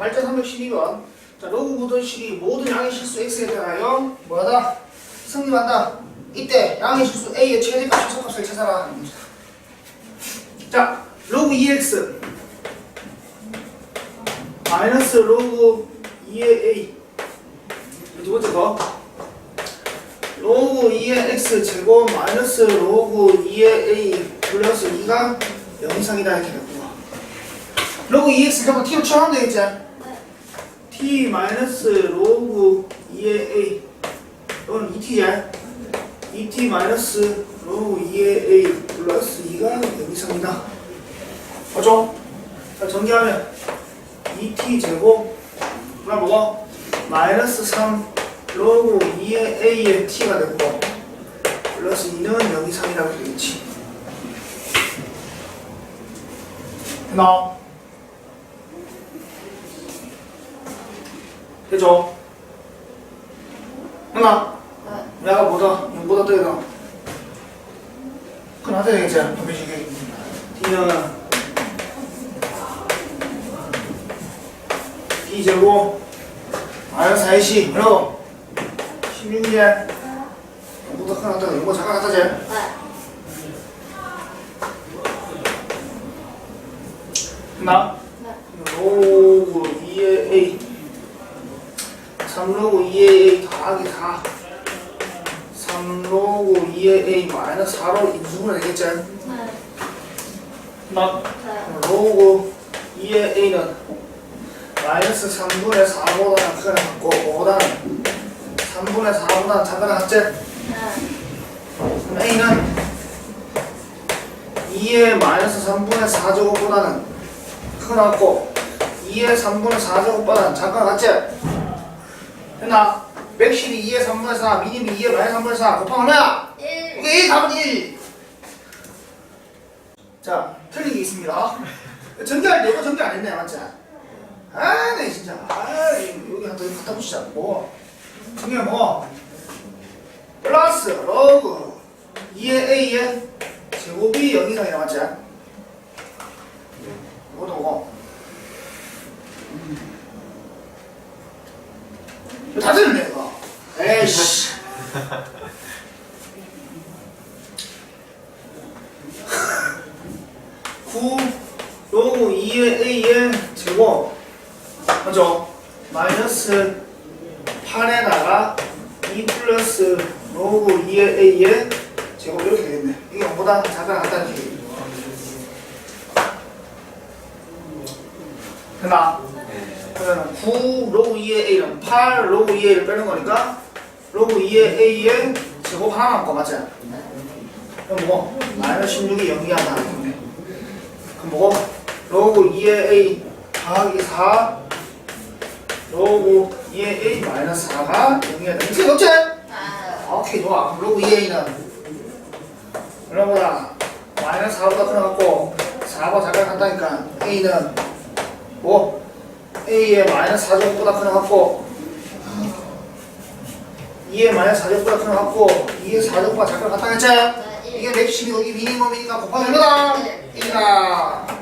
발전 312번. 자, 로그 모든 식이 모든 양의 실수 x에 대하여 뭐하다? 성립한다. 이때 양의 실수 a의 최대값 최소값을 찾아라. 자, 로그 2x 마이너스 로그 2의 a 두 번째 거 로그 2의 x 제곱 마이너스 로그 2의 a 플러스 2가 0 이상이다 이렇게 됐고 로그 2x 그러면 t로 취하면 되겠지? T 마이너스 로그 2의 a 이건 2t야 2t 마이너스 로그 2의 a 플러스 2가 0 이상이다 맞죠? 자 전개하면 2t 제곱 그럼 뭐가? 마이너스 3 로그 2의 a의 t가 되고 플러스 2는 0 이상이라고 되겠지 됐나? 되죠? 됐나? 야가 뭐다? 0보다 떠야 그건 하자 되겠지? 도배식이. t는? t 제곱 마이너스 4시 그럼. 16이제 0보다 큰 하다 0보다 작아 갖다 재. 됐나? 로그 2의 a 3로그 2의 a 더하기 4 3로그 2의 a 마이너스 4로 인수분해 되겠지? 나 로그 2의 a는 마이너스 3분의 4보다는 크거나 같고 5보다는 3분의 4보다는 작거나 같지? 그럼 a는 2의 마이너스 3분의 4제곱보다는 크거나 같고 2의 3분의 4제곱보다는 작거나 같지? 됐나? 맥실이 2의 3분의 4, 미님이 2의 마이너스 3분의 4 곱하면 얼마야? 이게 답은 1 자, 틀린 게 있습니다 전개할 때 이거 전개 안 했네 맞지? 아, 네 진짜 아, 여기 한번 갖다 붙이자 뭐 전개 뭐 플러스 로그 2의 a의 제곱이 0 이상이야 맞지? 이것도 뭐 이거 다 들렸네 이거 에이씨 구 로그 2의 a의 제곱 맞죠? 마이너스 8에다가 2 플러스 로그 2의 a의 제곱 이렇게 되겠네 이게 0보다 작아 같다는 얘기 됐나? 그러면 9 로그 2의 a는 8 로그 2의 a를 빼는 거니까 로그 2의 a의 제곱 하나 남고 맞지? 그럼 뭐? 마이너스 16이 0이 하나 그럼 뭐고? 로그 2의 a 더하기 4 로그 2의 a 마이너스 4가 0이야 이렇게 없지? 오케이 좋아 그럼 로그 2의 a는 얼마보다 마이너스 4보다 커갖고 4가 작아 간다니까 a는 뭐? A의 마이너스 4제곱보다 커갖고 2의 마이너스 4제곱보다 커갖고 2의 4제곱보다 작아 같다겠지? 이게 맥심이 여기 미니멈이니까 곱하기 얼마다? 1이다